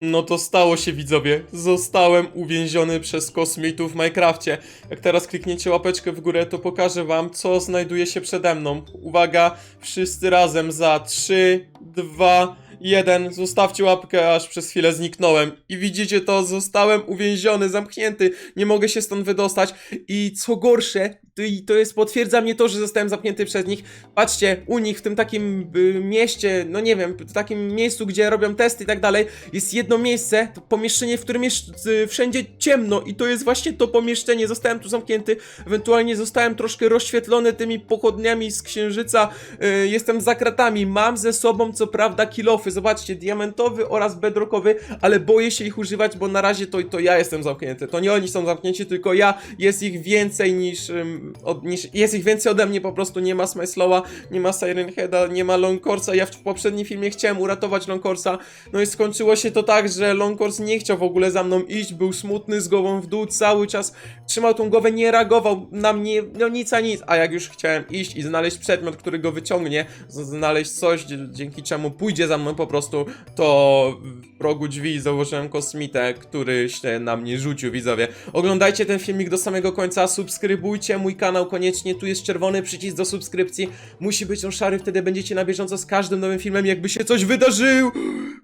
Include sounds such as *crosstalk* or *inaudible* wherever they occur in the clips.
No to stało się widzowie. Zostałem uwięziony przez kosmitów w Minecrafcie. Jak teraz klikniecie łapeczkę w górę, to pokażę wam, co znajduje się przede mną. Uwaga, wszyscy razem za 3, 2, 1. Zostawcie łapkę, aż przez chwilę zniknąłem. I widzicie to, zostałem uwięziony, zamknięty. Nie mogę się stąd wydostać. I co gorsze, to, i to jest, potwierdza mnie to, że zostałem zamknięty przez nich. Patrzcie, u nich w tym takim y, mieście, no nie wiem, w takim miejscu, gdzie robią testy i tak dalej, jest jedno miejsce, to pomieszczenie, w którym jest y, wszędzie ciemno i to jest właśnie to pomieszczenie. Zostałem tu zamknięty, ewentualnie zostałem troszkę rozświetlony tymi pochodniami z księżyca. Y, jestem za kratami, mam ze sobą co prawda kilofy, zobaczcie, diamentowy oraz bedrockowy, ale boję się ich używać, bo na razie to, to ja jestem zamknięty. To nie oni są zamknięci, tylko ja. Jest ich więcej niż, ym, od, niż jest ich więcej ode mnie, po prostu nie ma Smyslowa, nie ma Siren Heada, nie ma Longcorsa. Ja w poprzednim filmie chciałem uratować Longcorsa, no i skończyło się to tak, że Longcors nie chciał w ogóle za mną iść, był smutny z głową w dół, cały czas trzymał tą głowę, nie reagował na mnie, no nic a nic, a jak już chciałem iść i znaleźć przedmiot, który go wyciągnie, znaleźć coś, dzięki czemu pójdzie za mną po prostu, to w progu drzwi założyłem kosmitę, który się na mnie rzucił, widzowie. Oglądajcie ten filmik do samego końca, subskrybujcie mój kanał koniecznie, tu jest czerwony przycisk do subskrypcji, musi być on szary, wtedy będziecie na bieżąco z każdym nowym filmem, jakby się coś wydarzyło,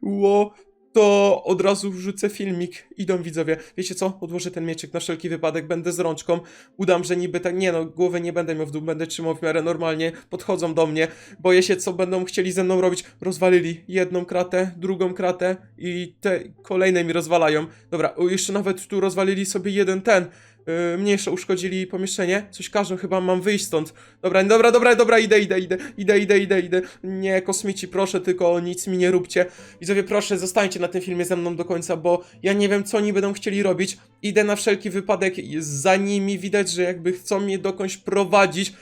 Ło, to od razu wrzucę filmik. Idą widzowie. Wiecie co? Odłożę ten mieczek na wszelki wypadek, będę z rączką. Udam, że niby tak, nie no, głowy nie będę miał w dół, będę trzymał w miarę normalnie. Podchodzą do mnie. Boję się, co będą chcieli ze mną robić. Rozwalili jedną kratę, drugą kratę i te kolejne mi rozwalają. Dobra, jeszcze nawet tu rozwalili sobie jeden ten. Yy, mniejsze uszkodzili pomieszczenie. Coś każą, chyba mam wyjść stąd. Dobra, dobra, dobra, dobra, idę, idę, idę, idę, idę, idę, idę. Nie, kosmici, proszę, tylko nic mi nie róbcie. Widzowie, proszę, zostańcie na tym filmie ze mną do końca, bo ja nie wiem, co oni będą chcieli robić. Idę na wszelki wypadek za nimi. Widać, że jakby chcą mnie dokądś prowadzić.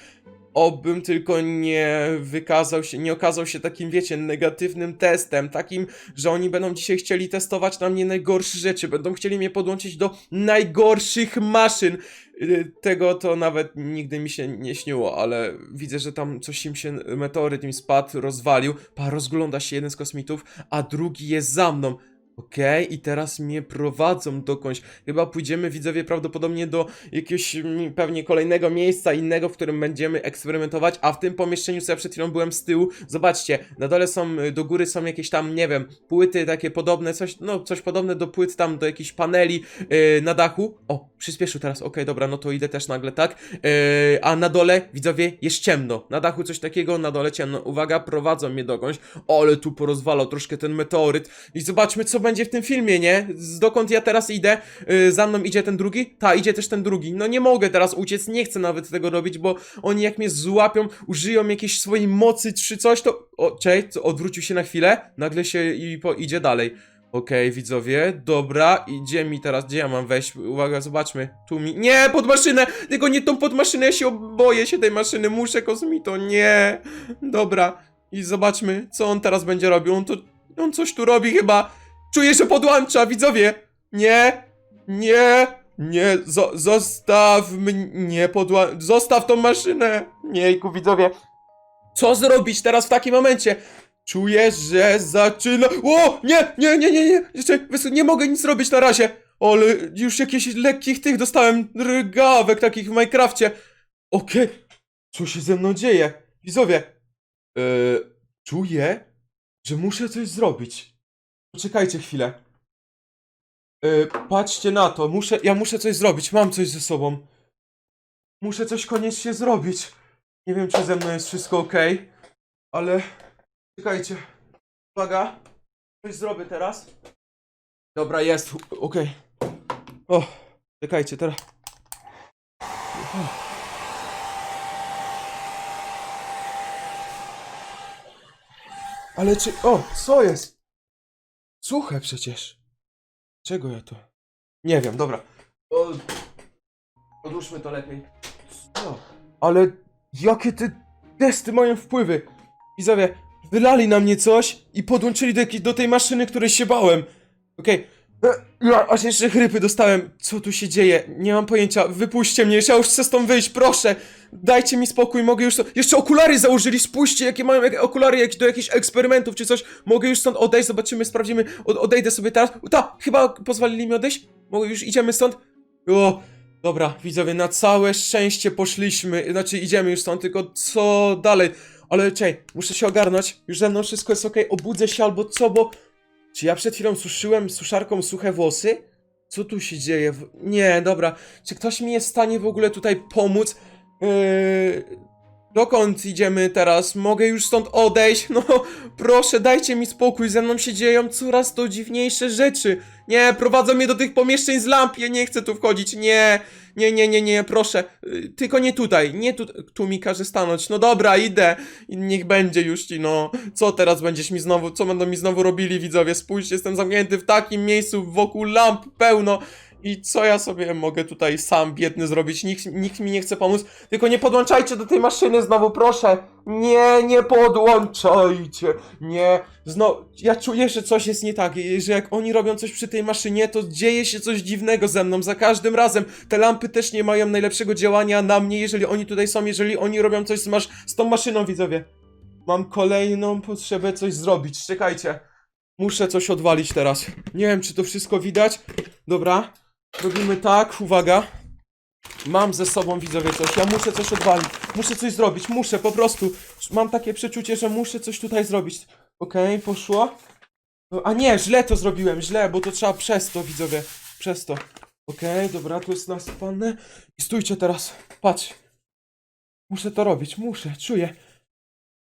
Obym tylko nie wykazał się, nie okazał się takim, wiecie, negatywnym testem, takim, że oni będą dzisiaj chcieli testować na mnie najgorsze rzeczy, będą chcieli mnie podłączyć do najgorszych maszyn. Y, Tego to nawet nigdy mi się nie śniło, ale widzę, że tam coś im się, meteoryt im spadł, rozwalił. Pa, rozgląda się jeden z kosmitów, a drugi jest za mną. Okej, i teraz mnie prowadzą dokądś. Chyba pójdziemy, widzowie, prawdopodobnie do jakiegoś mm, pewnie kolejnego miejsca innego, w którym będziemy eksperymentować, a w tym pomieszczeniu, co ja przed chwilą byłem z tyłu, zobaczcie, na dole są, y, do góry są jakieś tam, nie wiem, płyty takie podobne, coś, no, coś podobne do płyt tam, do jakichś paneli yy, na dachu. O, przyspieszył teraz, okej, dobra, no to idę też nagle, tak? Yy, a na dole, widzowie, jest ciemno. Na dachu coś takiego, na dole ciemno. Uwaga, prowadzą mnie dokądś. Ale tu porozwalał troszkę ten meteoryt. I zobaczmy, co będzie w tym filmie, nie? Z dokąd ja teraz idę? Yy, za mną idzie ten drugi? Ta, idzie też ten drugi. No nie mogę teraz uciec, nie chcę nawet tego robić, bo oni jak mnie złapią, użyją jakiejś swojej mocy czy coś, to... O, co, odwrócił się na chwilę, nagle się i po, idzie dalej. Okej, widzowie, dobra, idzie mi teraz, gdzie ja mam wejść? Uwaga, zobaczmy, tu mi... Nie, pod maszynę! Tylko nie tą pod maszynę, ja się boję się tej maszyny, muszę kosmito, nie! Dobra, i zobaczmy, co on teraz będzie robił, on to... On coś tu robi chyba! Czuję, że podłącza, widzowie! Nie! Nie! Nie, zo zostaw mnie, nie podła... Zostaw tą maszynę! Niejku, widzowie! Co zrobić teraz w takim momencie? Czuję, że zaczyna... O! Nie! Nie, nie, nie, nie! Jeszcze, nie mogę nic zrobić na razie! Ale już jakieś lekkich tych dostałem rygawek takich w Minecrafcie. Okej. Co się ze mną dzieje? Widzowie. Yy, czuję, że muszę coś zrobić. Poczekajcie chwilę. Yy, patrzcie na to. Muszę, ja muszę coś zrobić. Mam coś ze sobą. Muszę coś koniecznie zrobić. Nie wiem, czy ze mną jest wszystko ok, ale czekajcie. Uwaga. Coś zrobię teraz. Dobra, jest. Okej. O, czekajcie, teraz. Ale czy... O, co jest? Suche przecież. Czego ja to? Nie wiem, dobra. O... Odłóżmy to lepiej. Co? Ale jakie te testy mają wpływy? Widzowie, wylali na mnie coś i podłączyli do, do tej maszyny, której się bałem. Okej, Ja aż jeszcze chrypy dostałem. Co tu się dzieje? Nie mam pojęcia. Wypuśćcie mnie, ja już chcę stąd wyjść, proszę. Dajcie mi spokój, mogę już stąd... Jeszcze okulary założyli, spójrzcie, jakie mają jak okulary jak do jakichś eksperymentów czy coś. Mogę już stąd odejść, zobaczymy, sprawdzimy. Od, odejdę sobie teraz. Ta, chyba pozwolili mi odejść? Mogę już, idziemy stąd? O, dobra, widzowie, na całe szczęście poszliśmy. Znaczy, idziemy już stąd, tylko co dalej? Ale czekaj, muszę się ogarnąć. Już ze mną wszystko jest okej, obudzę się albo co, bo... Czy ja przed chwilą suszyłem suszarką suche włosy? Co tu się dzieje? Nie, dobra. Czy ktoś mi jest w stanie w ogóle tutaj pomóc? Yy... Dokąd idziemy teraz? Mogę już stąd odejść? *laughs* No, proszę, dajcie mi spokój, ze mną się dzieją coraz to dziwniejsze rzeczy. Nie, prowadzą mnie do tych pomieszczeń z lamp, ja nie chcę tu wchodzić, nie, nie, nie, nie, nie, proszę. Yy, Tylko nie tutaj, nie tu, tu mi każe stanąć. No dobra, idę. Niech będzie już ci, no. Co teraz będziesz mi znowu, co będą mi znowu robili widzowie? Spójrzcie, jestem zamknięty w takim miejscu, wokół lamp pełno. I co ja sobie mogę tutaj sam biedny zrobić? Nikt, nikt mi nie chce pomóc. Tylko nie podłączajcie do tej maszyny znowu, proszę. Nie, nie podłączajcie. Nie. Znowu, ja czuję, że coś jest nie tak. Że jak oni robią coś przy tej maszynie, to dzieje się coś dziwnego ze mną za każdym razem. Te lampy też nie mają najlepszego działania na mnie, jeżeli oni tutaj są, jeżeli oni robią coś z, masz z tą maszyną, widzowie. Mam kolejną potrzebę coś zrobić. Czekajcie. Muszę coś odwalić teraz. Nie wiem, czy to wszystko widać. Dobra. Robimy tak, uwaga. Mam ze sobą widzowie coś. Ja muszę coś odwalić. Muszę coś zrobić. Muszę po prostu. Mam takie przeczucie, że muszę coś tutaj zrobić. Okej, poszło. No, A nie, źle to zrobiłem, źle, bo to trzeba przez to, widzowie. Przez to. Okej, dobra, tu jest nasypane. I stójcie teraz. Patrz. Muszę to robić, muszę, czuję.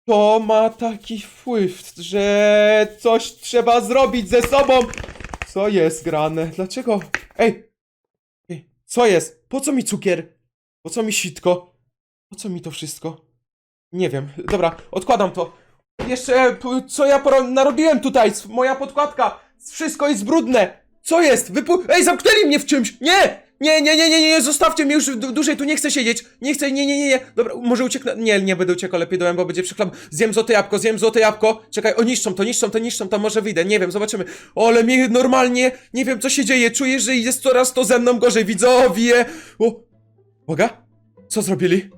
To ma taki wpływ, że coś trzeba zrobić ze sobą. Co jest grane? Dlaczego? Ej! Co jest? Po co mi cukier? Po co mi sitko? Po co mi to wszystko? Nie wiem. Dobra, odkładam to. Jeszcze, co ja narobiłem tutaj? Moja podkładka. Wszystko jest brudne. Co jest? Wypu... Ej, zamknęli mnie w czymś! Nie! Nie, nie, nie, nie, nie, zostawcie mnie już dłużej, tu nie chcę siedzieć. Nie chcę, nie, nie, nie, nie. Dobra, może ucieknę. Nie, nie będę uciekał, lepiej dołem, bo będzie przyklam. Zjem złote jabłko, zjem złote jabłko. Czekaj, o niszczą to, niszczą to, niszczą to, może wyjdę, nie wiem, zobaczymy. O, ale mnie normalnie, nie wiem co się dzieje, czuję, że jest coraz to ze mną gorzej, widzowie. O, uwaga, co zrobili?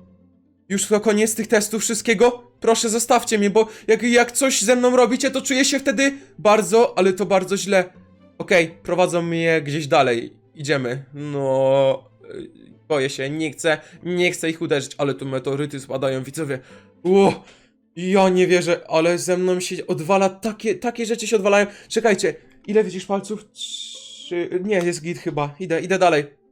Już to koniec tych testów wszystkiego? Proszę zostawcie mnie, bo jak, jak coś ze mną robicie, to czuję się wtedy bardzo, ale to bardzo źle. Okej, prowadzą mnie gdzieś dalej. Idziemy. No. y, Boję się, nie chcę, nie chcę ich uderzyć, ale tu meteoryty spadają, widzowie. Ło! Ja nie wierzę, ale ze mną się odwala, takie, takie rzeczy się odwalają. Czekajcie, ile widzisz palców? Trzy... Nie, jest git chyba. Idę, idę dalej.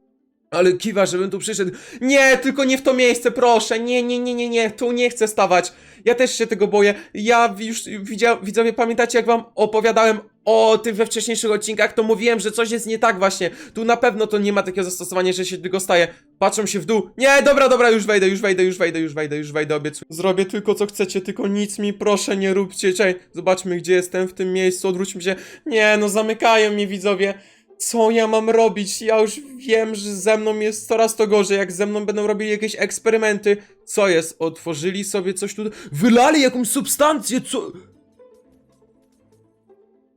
Ale kiwa, żebym tu przyszedł. Nie, tylko nie w to miejsce, proszę. Nie, nie, nie, nie, nie. Tu nie chcę stawać. Ja też się tego boję. Ja już widzia, widzowie, pamiętacie jak wam opowiadałem o tym we wcześniejszych odcinkach, to mówiłem, że coś jest nie tak właśnie. Tu na pewno to nie ma takiego zastosowania, że się tylko staje. Patrzą się w dół. Nie, dobra, dobra, już wejdę, już wejdę, już wejdę, już wejdę, już wejdę, obiecuję. Zrobię tylko co chcecie, tylko nic mi proszę nie róbcie. Czekaj, zobaczmy gdzie jestem w tym miejscu, odwróćmy się. Nie, no zamykają mnie widzowie. Co ja mam robić? Ja już wiem, że ze mną jest coraz to gorzej, jak ze mną będą robili jakieś eksperymenty. Co jest? Otworzyli sobie coś tu... Wylali jakąś substancję, co...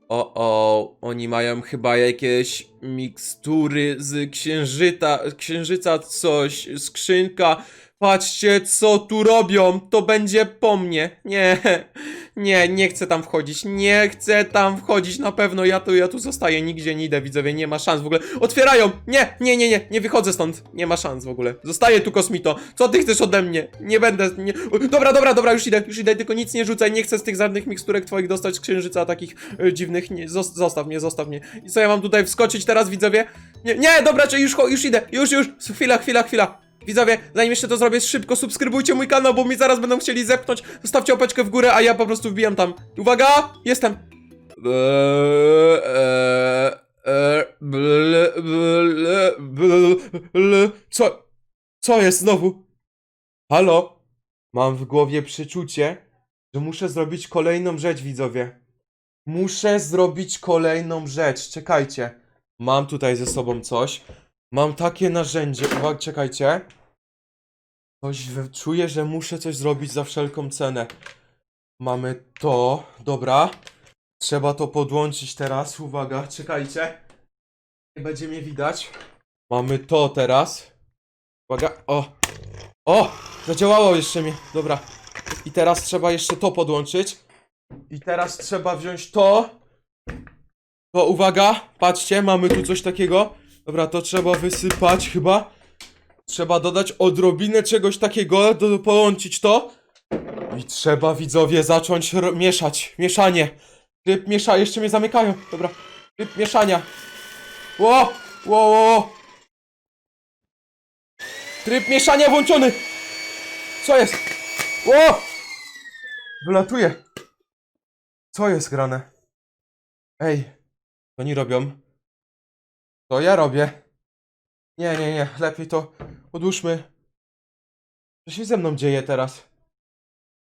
O, o, oni mają chyba jakieś mikstury z księżyca, księżyca coś, skrzynka. Patrzcie, co tu robią, to będzie po mnie. Nie, nie, nie chcę tam wchodzić, nie chcę tam wchodzić, na pewno ja tu, ja tu zostaję, nigdzie nie idę, widzowie, nie ma szans w ogóle. Otwierają! Nie, nie, nie, nie, nie wychodzę stąd, nie ma szans w ogóle. Zostaję tu, kosmito, co ty chcesz ode mnie? Nie będę, nie... Dobra, dobra, dobra, już idę, już idę, tylko nic nie rzucaj, nie chcę z tych żadnych miksturek twoich dostać z księżyca, takich e, dziwnych, nie, zos- zostaw mnie, zostaw mnie. I co ja mam tutaj wskoczyć teraz, widzowie? Nie, nie, dobra, czy już, już idę, już, już, chwila, chwila, chwila. Widzowie, zanim jeszcze to zrobię, szybko subskrybujcie mój kanał, bo mi zaraz będą chcieli zepchnąć. Zostawcie opeczkę w górę, a ja po prostu wbijam tam. Uwaga! Jestem! Ble, ble. Co? Co jest znowu? Halo? Mam w głowie przeczucie, że muszę zrobić kolejną rzecz, widzowie. Muszę zrobić kolejną rzecz. Czekajcie. Mam tutaj ze sobą coś. Mam takie narzędzie. Uwaga, czekajcie. Coś we- czuję, że muszę coś zrobić za wszelką cenę. Mamy to. Dobra. Trzeba to podłączyć teraz. Uwaga, czekajcie. Nie będzie mnie widać. Mamy to teraz. Uwaga, o! O! Zadziałało jeszcze mnie, dobra. I teraz trzeba jeszcze to podłączyć. I teraz trzeba wziąć to. To uwaga, patrzcie, mamy tu coś takiego. Dobra, to trzeba wysypać chyba. Trzeba dodać odrobinę czegoś takiego, do, połączyć to. I trzeba widzowie zacząć mieszać. Mieszanie. Tryb miesza, jeszcze mnie zamykają. Dobra. Tryb mieszania. Ło! Ło, ło, ło. Tryb mieszania włączony! Co jest? Ło! Wylatuje. Co jest grane? Ej, to oni robią. To ja robię. Nie, nie, nie, lepiej to odłóżmy. Co się ze mną dzieje teraz?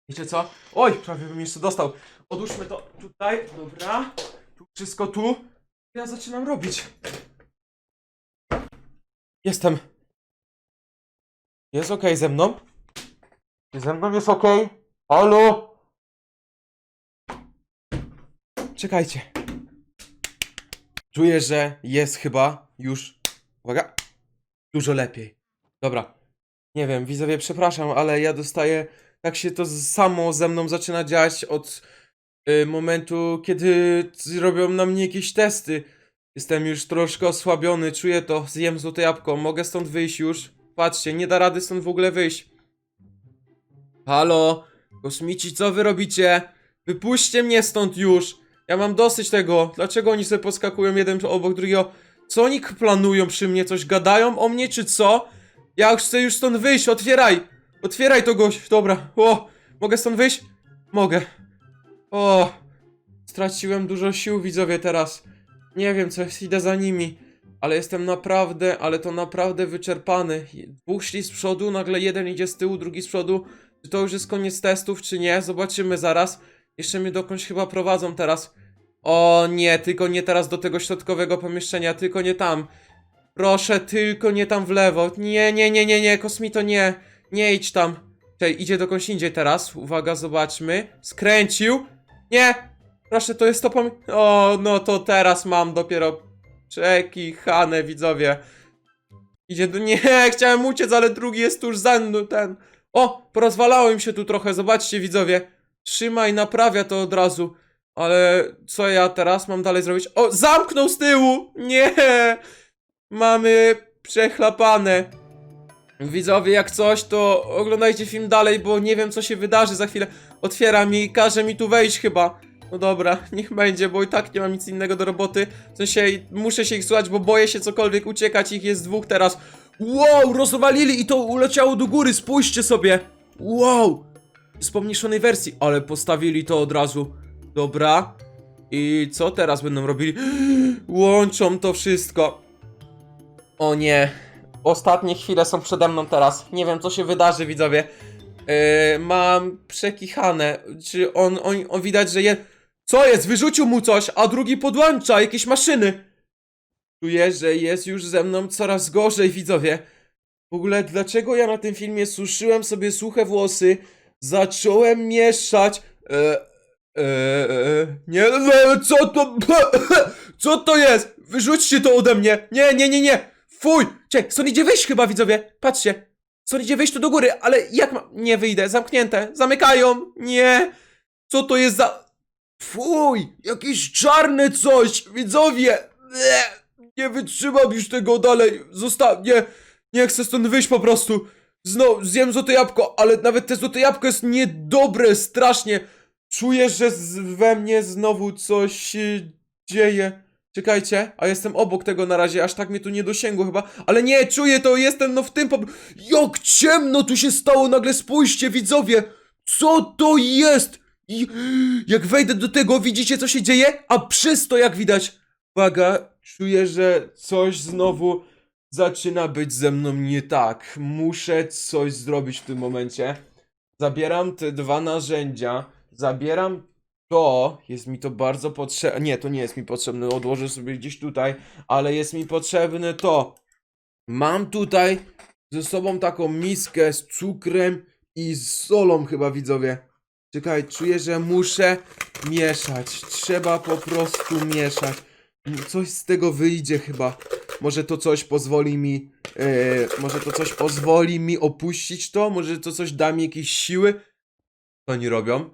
Wiecie co? Oj, prawie bym jeszcze dostał. Odłóżmy to tutaj, dobra. Tu wszystko tu. Ja zaczynam robić. Jestem. Jest okej ze mną? Czy ze mną jest okej? Halo? Czekajcie. Czuję, że jest chyba już. Uwaga. Dużo lepiej. Dobra. Nie wiem, widzowie, przepraszam, ale ja dostaję. Tak się to samo ze mną zaczyna dziać od y, momentu, kiedy robią na mnie jakieś testy. Jestem już troszkę osłabiony, czuję to. Zjem złote jabłko, mogę stąd wyjść już. Patrzcie, nie da rady stąd w ogóle wyjść. Halo, kosmici, co wy robicie? Wypuśćcie mnie stąd już. Ja mam dosyć tego. Dlaczego oni sobie poskakują jeden obok drugiego? Co oni planują przy mnie? Coś gadają o mnie, czy co? Ja chcę już stąd wyjść, otwieraj! Otwieraj to gość, dobra. O, mogę stąd wyjść? Mogę. O, straciłem dużo sił, widzowie, teraz. Nie wiem, co jest, idę za nimi. Ale jestem naprawdę, ale to naprawdę wyczerpany. Dwóch szli z przodu, nagle jeden idzie z tyłu, drugi z przodu. Czy to już jest koniec testów, czy nie? Zobaczymy zaraz. Jeszcze mnie dokądś chyba prowadzą teraz. O nie, tylko nie teraz do tego środkowego pomieszczenia, tylko nie tam. Proszę, tylko nie tam w lewo. Nie, nie, nie, nie, nie, kosmito, nie. Nie idź tam. Czekaj, idzie dokądś indziej teraz. Uwaga, zobaczmy. Skręcił. Nie! Proszę, to jest to pom... O, no to teraz mam dopiero czeki, Hanę, widzowie. Idzie do... Nie, *laughs* chciałem uciec, ale drugi jest tuż za mną, ten... O, porozwalało im się tu trochę, zobaczcie, widzowie. Trzymaj, naprawia to od razu. Ale co ja teraz mam dalej zrobić? O, zamknął z tyłu! Nie! Mamy przechlapane. Widzowie, jak coś, to oglądajcie film dalej, bo nie wiem, co się wydarzy za chwilę. Otwiera mi każe mi tu wejść chyba. No dobra, *laughs* niech będzie, bo i tak nie mam nic innego do roboty. W sensie, muszę się ich słuchać, bo boję się cokolwiek uciekać. Ich jest dwóch teraz. Wow, rozwalili i to uleciało do góry, spójrzcie sobie. Wow, z pomniejszonej wersji, ale postawili to od razu. Dobra. I co teraz będą robili? *gasps* Łączą to wszystko. O nie. Ostatnie chwile są przede mną teraz. Nie wiem, co się wydarzy, widzowie. Yy, mam przekichane. Czy on, on, on widać, że je... Co jest? Wyrzucił mu coś, a drugi podłącza jakieś maszyny. Czuję, że jest już ze mną coraz gorzej, widzowie. W ogóle, dlaczego ja na tym filmie suszyłem sobie suche włosy, zacząłem mieszać... E, e, e, nie, e, co to... *coughs* Co to jest? Wyrzućcie to ode mnie! Nie, nie, nie, nie! Fuj! Czekaj, stąd idzie wyjść chyba, widzowie! Patrzcie! Stąd idzie wyjść tu do góry, ale jak ma... Nie wyjdę, zamknięte, zamykają! Nie! Co to jest za... Fuj! Jakieś czarne coś! Widzowie! Nie wytrzymam już tego dalej! Zostaw... Nie! Nie chcę stąd wyjść po prostu! Znowu zjem złote jabłko, ale nawet te złote jabłko jest niedobre, strasznie! Czuję, że z, we mnie znowu coś się dzieje. Czekajcie, a jestem obok tego na razie, aż tak mnie tu nie dosięgło chyba. Ale nie, czuję to, jestem no w tym po... Jak ciemno tu się stało nagle, spójrzcie widzowie! Co to jest? I... Jak wejdę do tego, widzicie co się dzieje? A przez to jak widać... Uwaga, czuję, że coś znowu zaczyna być ze mną nie tak. Muszę coś zrobić w tym momencie. Zabieram te dwa narzędzia, zabieram to, jest mi to bardzo potrzebne. Nie, to nie jest mi potrzebne, odłożę sobie gdzieś tutaj, ale jest mi potrzebne to. Mam tutaj ze sobą taką miskę z cukrem i z solą, chyba widzowie. Czekaj, czuję, że muszę mieszać. Trzeba po prostu mieszać. Coś z tego wyjdzie chyba. może to coś pozwoli mi, e, może to coś pozwoli mi opuścić to, może to coś da mi jakieś siły. Co oni robią?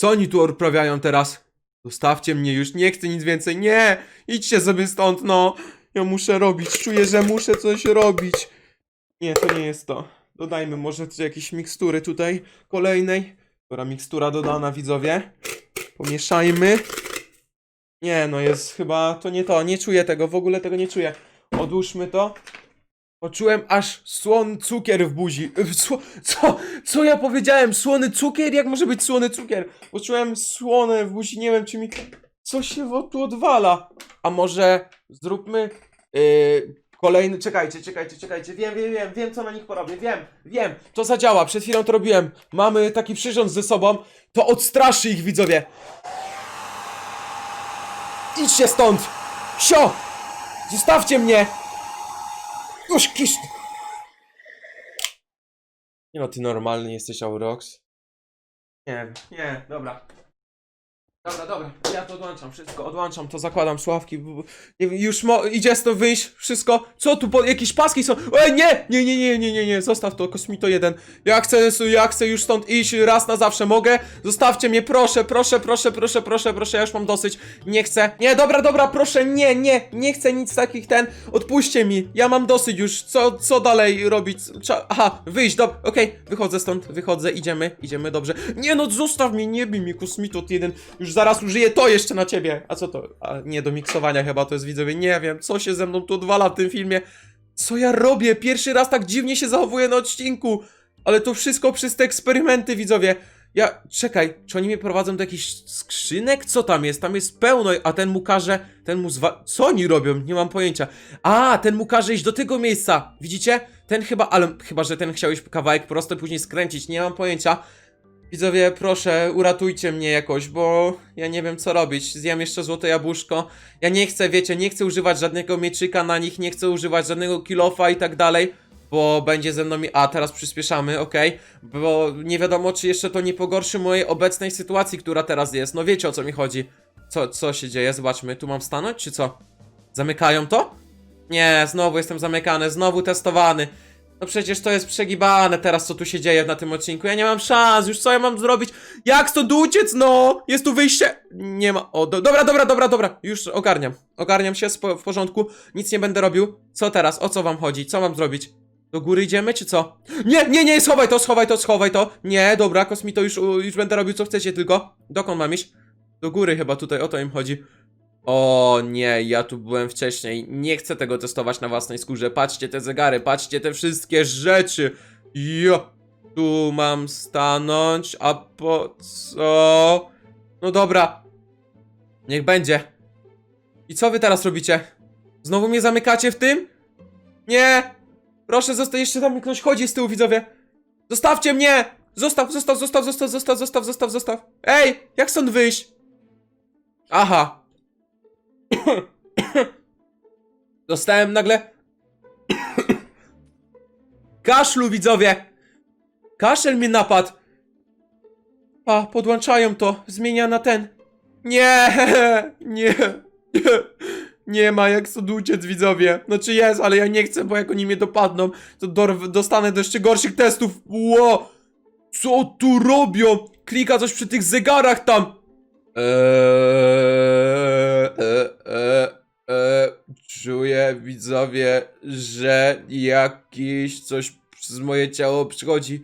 Co oni tu odprawiają teraz? Zostawcie mnie już, nie chcę nic więcej, nie! Idźcie sobie stąd, no! Ja muszę robić, czuję, że muszę coś robić. Nie, to nie jest to. Dodajmy może jakieś mikstury tutaj, kolejnej. Dobra, mikstura dodana, widzowie. Pomieszajmy. Nie, no jest chyba, to nie to, nie czuję tego, w ogóle tego nie czuję. Odłóżmy to. Poczułem aż słony cukier w buzi. *laughs* Co? Co ja powiedziałem? Słony cukier? Jak może być słony cukier? Poczułem słone w buzi, nie wiem czy mi... Co się tu odwala? A może zróbmy yy, kolejny... Czekajcie, czekajcie, czekajcie. Wiem, wiem, wiem, wiem co na nich porobię. Wiem, wiem. To zadziała, przed chwilą to robiłem. Mamy taki przyrząd ze sobą. To odstraszy ich, widzowie. Idźcie stąd! Sio! Zostawcie mnie! Już kisz... Nie no, ty normalny jesteś, Aurox. Nie, nie, dobra. Dobra, dobra, ja to odłączam wszystko, odłączam to, zakładam sławki, b- b- nie wiem, już mo- idzie stąd wyjść, wszystko, co tu, po- jakieś paski są, Ej, nie, nie, nie, nie, nie, nie, nie, zostaw to, Kosmito jeden, ja chcę, ja chcę już stąd iść raz na zawsze, mogę? Zostawcie mnie, proszę, proszę, proszę, proszę, proszę, proszę, ja już mam dosyć, nie chcę, nie, dobra, dobra, proszę, nie, nie, nie chcę nic takich, ten, odpuśćcie mi, ja mam dosyć już, co, co dalej robić, aha, wyjść, dobra, okej, wychodzę stąd, wychodzę, idziemy, idziemy, dobrze, nie no, zostaw mnie, nie bij mnie, Kosmito jeden, już zaraz użyję to jeszcze na ciebie. A co to? A nie do miksowania chyba to jest widzowie. Nie wiem, co się ze mną tu odwala w tym filmie. Co ja robię? Pierwszy raz tak dziwnie się zachowuję na odcinku. Ale to wszystko przez te eksperymenty, widzowie. Ja, czekaj, czy oni mnie prowadzą do jakichś skrzynek? Co tam jest? Tam jest pełno, a ten mu każe, ten mu zwa... Co oni robią? Nie mam pojęcia. A, ten mu każe iść do tego miejsca. Widzicie? Ten chyba, ale chyba, że ten chciał iść kawałek prosto, później skręcić. Nie mam pojęcia. Widzowie, proszę, uratujcie mnie jakoś, bo ja nie wiem co robić. Zjem jeszcze złote jabłuszko. Ja nie chcę, wiecie, nie chcę używać żadnego mieczyka na nich, nie chcę używać żadnego kilofa i tak dalej, bo będzie ze mną... mi- A, teraz przyspieszamy, okej, bo nie wiadomo, czy jeszcze to nie pogorszy mojej obecnej sytuacji, która teraz jest. No wiecie o co mi chodzi. Co, co się dzieje? Zobaczmy, tu mam stanąć, czy co? Zamykają to? Nie, znowu jestem zamykany, znowu testowany. No przecież to jest przegibane teraz, co tu się dzieje na tym odcinku. Ja nie mam szans, już co ja mam zrobić? Jak stąd uciec, no? Jest tu wyjście? Nie ma. O, do, dobra, dobra, dobra, dobra. Już ogarniam. Ogarniam się spo, w porządku. Nic nie będę robił. Co teraz? O co wam chodzi? Co mam zrobić? Do góry idziemy, czy co? Nie, nie, nie, schowaj to, schowaj to, schowaj to. Nie, dobra, kosmito, już, już będę robił co chcecie, tylko. Dokąd mam iść? Do góry chyba tutaj, o to im chodzi. O nie, ja tu byłem wcześniej. Nie chcę tego testować na własnej skórze. Patrzcie te zegary, patrzcie te wszystkie rzeczy. Jo, tu mam stanąć, a po co? No dobra. Niech będzie. I co wy teraz robicie? Znowu mnie zamykacie w tym? Nie! Proszę, zostaw, jeszcze tam ktoś chodzi z tyłu, widzowie. Zostawcie mnie! Zostaw, zostaw, zostaw, zostaw, zostaw, zostaw, zostaw, zostaw. Ej, jak stąd wyjść? Aha, *coughs* Dostałem nagle. *coughs* Kaszlu, widzowie! Kaszel mnie napadł. A, podłączają to. Zmienia na ten. Nie, *laughs* nie, *coughs* nie. Ma jak stąd uciec, widzowie. Znaczy jest, ale ja nie chcę, bo jak oni mnie dopadną, to do, dostanę do jeszcze gorszych testów. Ło! Co tu robią? Klika coś przy tych zegarach tam. Eee, e, e, czuję, widzowie, że jakiś coś przez moje ciało przychodzi.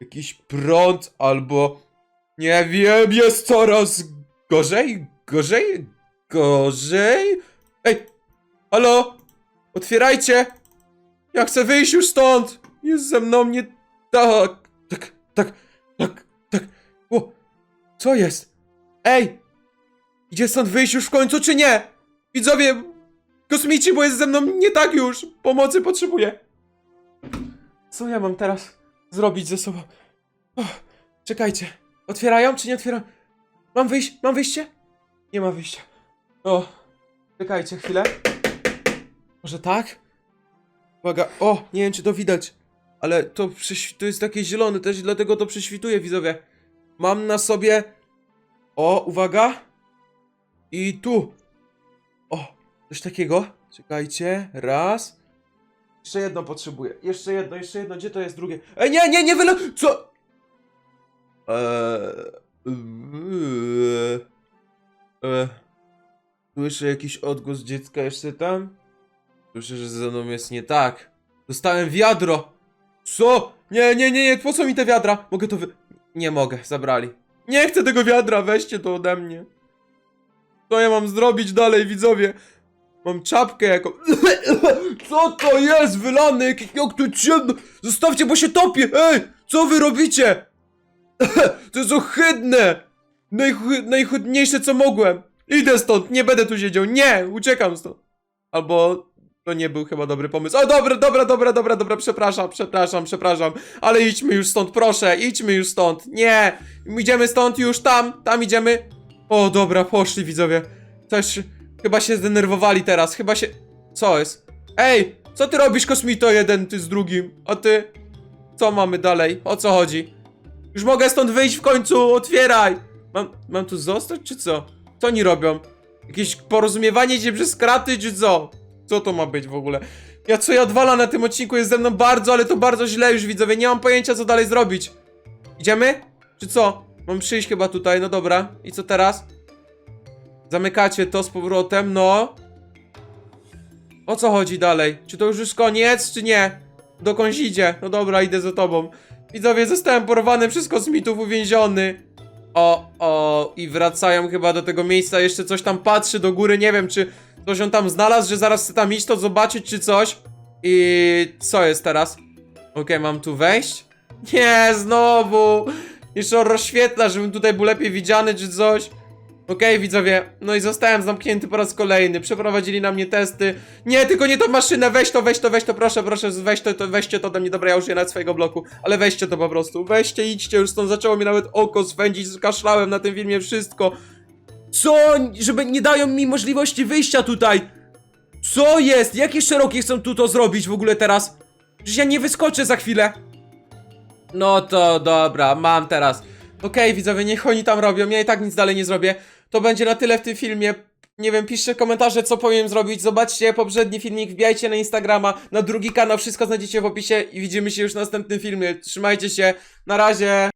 Jakiś prąd albo... Nie wiem, jest coraz gorzej, gorzej, gorzej. Ej, halo, otwierajcie. Ja chcę wyjść już stąd. Jest ze mną nie tak, tak, tak, tak, tak. O, co jest? Ej! Idzie stąd wyjść już w końcu, czy nie? Widzowie, kosmici, bo jest ze mną nie tak już. Pomocy potrzebuję. Co ja mam teraz zrobić ze sobą? Czekajcie. Otwierają, czy nie otwierają? Mam wyjść? Mam wyjście? Nie ma wyjścia. O, czekajcie chwilę. Może tak? Uwaga, o, nie wiem czy to widać, ale to, to jest takie zielone też dlatego to prześwituje, widzowie. Mam na sobie o, uwaga. I tu. O, Coś takiego? Czekajcie, raz. Jeszcze jedno potrzebuję. Jeszcze jedno, jeszcze jedno. Gdzie to jest drugie? Ej, nie, nie, nie wyle... Co? Eee... Eee... Eee... Słyszę jakiś odgłos dziecka jeszcze tam? Słyszę, że ze mną jest nie tak. Dostałem wiadro! Co? Nie, nie, nie, nie, po co mi te wiadra? Mogę to wy... Nie mogę, zabrali. Nie chcę tego wiadra, weźcie to ode mnie. Co ja mam zrobić dalej, widzowie? Mam czapkę jako... *laughs* Co to jest wylane? Jak, tu ciemno! Zostawcie, bo się topię! Ej! Co wy robicie? *laughs* To jest ohydne! Najchudniejsze co mogłem! Idę stąd, nie będę tu siedział, nie! Uciekam stąd! Albo... To nie był chyba dobry pomysł. O, dobra, dobra, dobra, dobra, dobra, przepraszam, przepraszam, przepraszam. Ale idźmy już stąd, proszę, idźmy już stąd. Nie! Idziemy stąd już, tam, tam idziemy. O, dobra, poszli widzowie. Też chyba się zdenerwowali teraz, chyba się... Co jest? Ej, co ty robisz, kosmito jeden, ty z drugim? A ty? Co mamy dalej? O co chodzi? Już mogę stąd wyjść w końcu, otwieraj! Mam, mam tu zostać, czy co? Co oni robią? Jakieś porozumiewanie się przez kraty, czy co? Co to ma być w ogóle? Ja co ja odwala na tym odcinku jest ze mną bardzo, ale to bardzo źle już widzowie, nie mam pojęcia co dalej zrobić. Idziemy? Czy co? Mam przyjść chyba tutaj, no dobra. I co teraz? Zamykacie to z powrotem, no. O co chodzi dalej? Czy to już już koniec, czy nie? Dokądś idzie? No dobra, idę za tobą. Widzowie, zostałem porwany przez kosmitów, uwięziony. O, o, i wracają chyba do tego miejsca, jeszcze coś tam patrzy do góry, nie wiem, czy coś on tam znalazł, że zaraz chcę tam iść, to zobaczyć, czy coś. I co jest teraz? Okej, mam tu wejść? Nie, znowu! Jeszcze on rozświetla, żebym tutaj był lepiej widziany, czy coś. Okej, widzowie, no i zostałem zamknięty po raz kolejny. Przeprowadzili na mnie testy. Nie, tylko nie tą maszynę, weź to, weź to, weź to, proszę, proszę, weź to, to weźcie to do mnie. Dobra, ja użyję nawet swojego bloku, ale weźcie to po prostu. Weźcie, idźcie, już stąd zaczęło mi nawet oko swędzić, skaszlałem na tym filmie wszystko. Co? Żeby nie dają mi możliwości wyjścia tutaj. Co jest? Jakie szerokie chcą tu to zrobić w ogóle teraz? Przecież ja nie wyskoczę za chwilę. No to dobra, mam teraz. Okej, widzowie, niech oni tam robią, ja i tak nic dalej nie zrobię. To będzie na tyle w tym filmie. Nie wiem, piszcie komentarze, co powinien zrobić. Zobaczcie poprzedni filmik, wbijajcie na Instagrama, na drugi kanał, wszystko znajdziecie w opisie i widzimy się już w następnym filmie. Trzymajcie się, na razie.